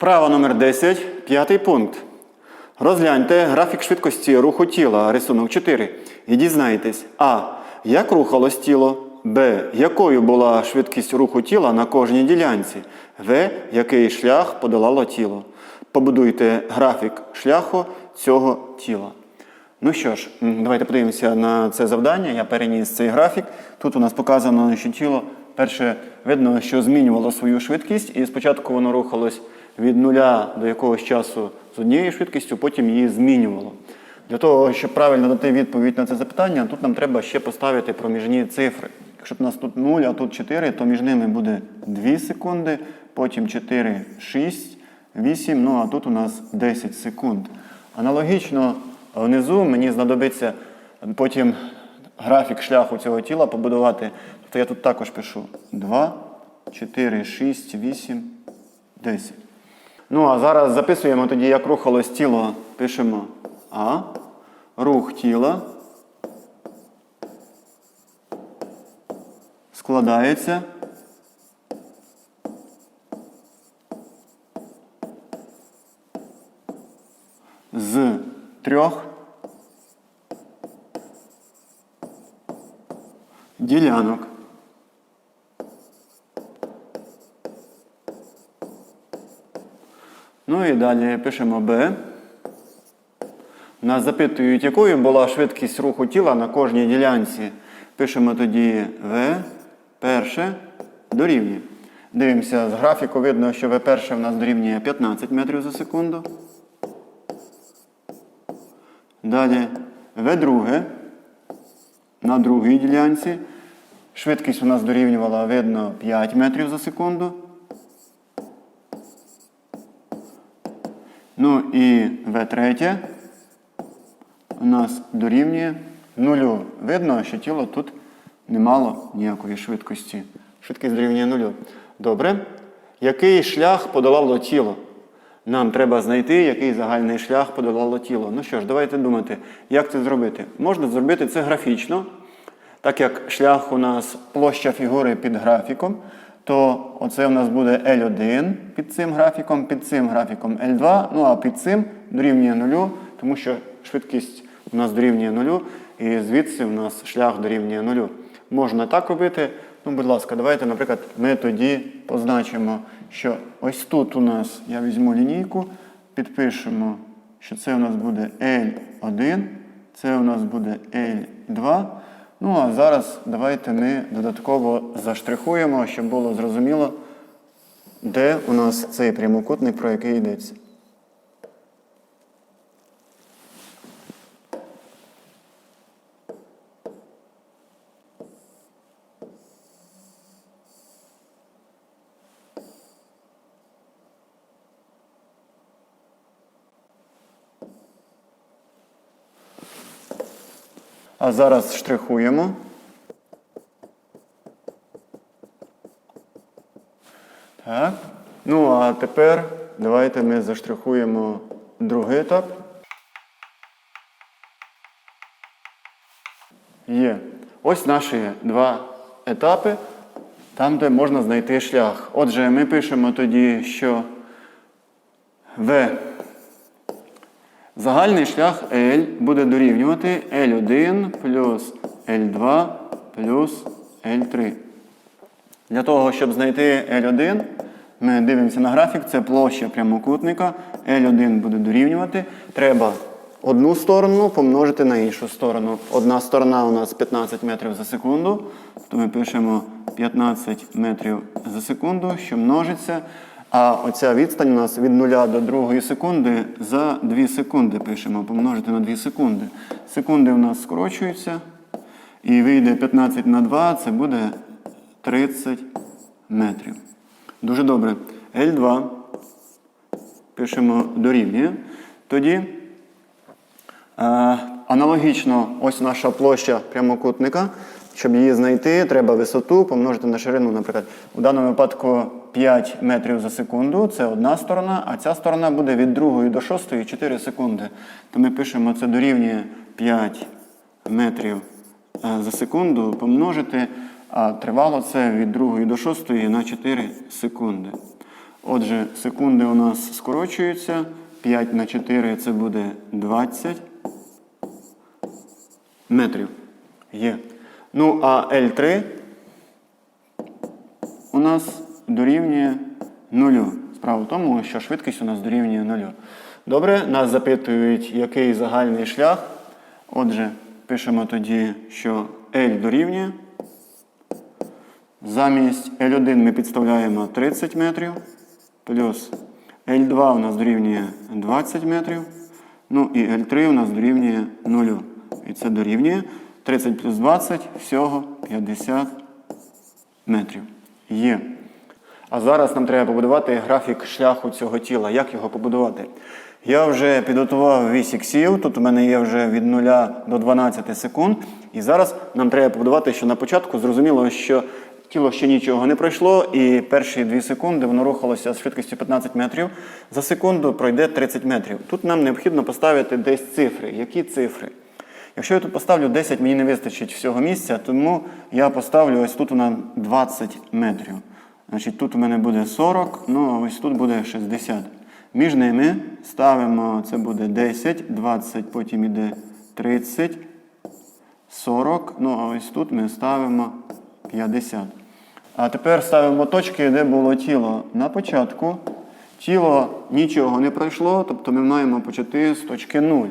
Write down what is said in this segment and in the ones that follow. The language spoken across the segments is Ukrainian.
Вправа номер 10, п'ятий пункт. Розгляньте графік швидкості руху тіла, рисунок 4, і дізнайтесь, а. Як рухалось тіло, Б. Якою була швидкість руху тіла на кожній ділянці, В. Який шлях подолало тіло. Побудуйте графік шляху цього тіла. Ну що ж, давайте подивимося на це завдання. Я переніс цей графік. Тут у нас показано, що тіло перше видно, що змінювало свою швидкість, і спочатку воно рухалось від нуля до якогось часу з однією швидкістю, потім її змінювало. Для того, щоб правильно дати відповідь на це запитання, тут нам треба ще поставити проміжні цифри. Якщо у нас тут 0, а тут 4, то між ними буде 2 секунди, потім 4, 6, 8, ну а тут у нас 10 секунд. Аналогічно внизу мені знадобиться потім графік шляху цього тіла побудувати. Тобто я тут також пишу 2, 4, 6, 8, 10. Ну, а зараз записуємо тоді, як рухалось тіло. Пишемо А. Рух тіла. Складається. З трьох ділянок. Ну і далі пишемо Б. Нас запитують, якою була швидкість руху тіла на кожній ділянці. Пишемо тоді В перше дорівнює. Дивимося, з графіку видно, що В перше в нас дорівнює 15 метрів за секунду. Далі В друге на другій ділянці. Швидкість у нас дорівнювала, видно, 5 метрів за секунду. І В3 у нас дорівнює нулю. Видно, що тіло тут не мало ніякої швидкості. Швидкість дорівнює нулю. Добре. Який шлях подолало тіло? Нам треба знайти, який загальний шлях подолало тіло. Ну що ж, давайте думати, як це зробити. Можна зробити це графічно. Так як шлях у нас площа фігури під графіком, то оце у нас буде L1 під цим графіком, під цим графіком L2, ну а під цим дорівнює нулю, тому що швидкість у нас дорівнює нулю, і звідси у нас шлях дорівнює нулю. Можна так робити. Ну, будь ласка, давайте, наприклад, ми тоді позначимо, що ось тут у нас я візьму лінійку, підпишемо, що це у нас буде L1, це у нас буде L2. Ну, а зараз давайте ми додатково заштрихуємо, щоб було зрозуміло, де у нас цей прямокутник, про який йдеться. А зараз штрихуємо. Так. Ну, а тепер давайте ми заштрихуємо другий етап. Є. Ось наші два етапи, там, де можна знайти шлях. Отже, ми пишемо тоді, що В. Загальний шлях L буде дорівнювати L1 плюс L2 плюс L3. Для того, щоб знайти L1, ми дивимося на графік, це площа прямокутника. L1 буде дорівнювати. Треба одну сторону помножити на іншу сторону. Одна сторона у нас 15 метрів за секунду. То ми пишемо 15 метрів за секунду, що множиться. А оця відстань у нас від 0 до 2 секунди за 2 секунди пишемо, помножити на 2 секунди. Секунди у нас скорочуються. І вийде 15 на 2, це буде 30 метрів. Дуже добре. L2 пишемо дорівнює. Тоді е, аналогічно ось наша площа прямокутника. Щоб її знайти, треба висоту помножити на ширину, наприклад. У даному випадку 5 метрів за секунду це одна сторона, а ця сторона буде від 2 до 6 4 секунди. То ми пишемо, це дорівнює 5 метрів е, за секунду помножити, а тривало це від 2 до 6 на 4 секунди. Отже, секунди у нас скорочуються. 5 на 4 це буде 20 метрів. Є. Ну, а L3 у нас дорівнює нулю. Справа в тому, що швидкість у нас дорівнює нулю. Добре, нас запитують, який загальний шлях. Отже, пишемо тоді, що L дорівнює. Замість L1 ми підставляємо 30 метрів, плюс L2 у нас дорівнює 20 метрів. Ну і L3 у нас дорівнює 0. І це дорівнює 30 плюс 20, всього 50 метрів. Є. А зараз нам треба побудувати графік шляху цього тіла. Як його побудувати? Я вже підготував вісь іксів. Тут у мене є вже від 0 до 12 секунд. І зараз нам треба побудувати, що на початку зрозуміло, що тіло ще нічого не пройшло, і перші 2 секунди воно рухалося з швидкістю 15 метрів. За секунду пройде 30 метрів. Тут нам необхідно поставити десь цифри. Які цифри? Якщо я тут поставлю 10, мені не вистачить всього місця, тому я поставлю ось тут у нас 20 метрів. Значить, тут у мене буде 40, ну а ось тут буде 60. Між ними ставимо, це буде 10, 20, потім іде 30, 40, ну а ось тут ми ставимо 50. А тепер ставимо точки, де було тіло. На початку тіло нічого не пройшло, тобто ми маємо почати з точки 0.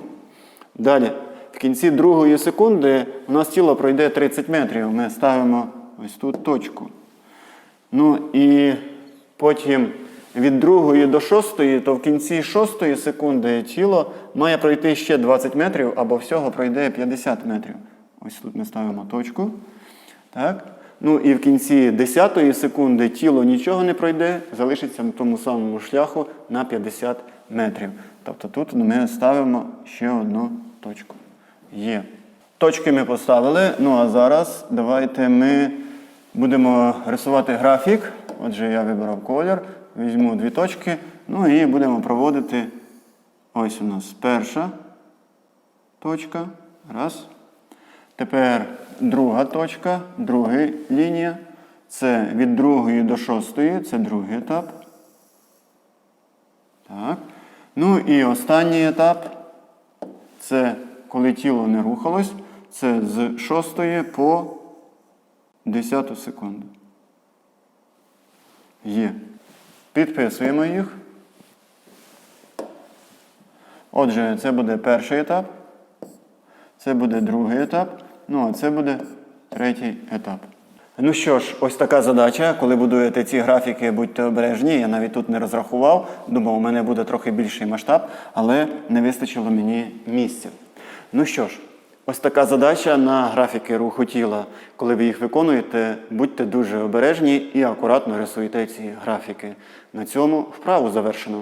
Далі, в кінці другої секунди у нас тіло пройде 30 метрів. Ми ставимо ось тут точку. Ну і потім від другої до шостої, то в кінці шостої секунди тіло має пройти ще 20 метрів або всього пройде 50 метрів. Ось тут ми ставимо точку. Так? Ну і в кінці 10 секунди тіло нічого не пройде, залишиться на тому самому шляху на 50 метрів. Тобто тут ми ставимо ще одну точку. Є. Точки ми поставили. Ну а зараз давайте ми будемо рисувати графік. Отже, я вибрав колір, візьму дві точки. Ну і будемо проводити. Ось у нас перша точка. Раз. Тепер друга точка, друга лінія. Це від другої до шостої, це другий етап. Так. Ну і останній етап це коли тіло не рухалось, це з 6 по 10 секунду. Є. Підписуємо їх. Отже, це буде перший етап. Це буде другий етап. Ну, а це буде третій етап. Ну що ж, ось така задача. Коли будуєте ці графіки, будьте обережні. Я навіть тут не розрахував. Думав, у мене буде трохи більший масштаб, але не вистачило мені місця. Ну що ж, ось така задача на графіки руху тіла. Коли ви їх виконуєте, будьте дуже обережні і акуратно рисуйте ці графіки. На цьому вправу завершено.